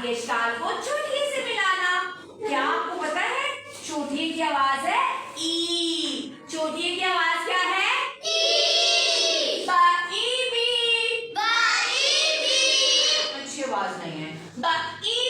बाद ये शाल को चूठिए से मिलाना। क्या आपको पता है? चूठिए की आवाज़ है ई। चूठिए की आवाज़ क्या है? ई। ई बी। बा ई बी। अच्छी आवाज़ नहीं है। बा ई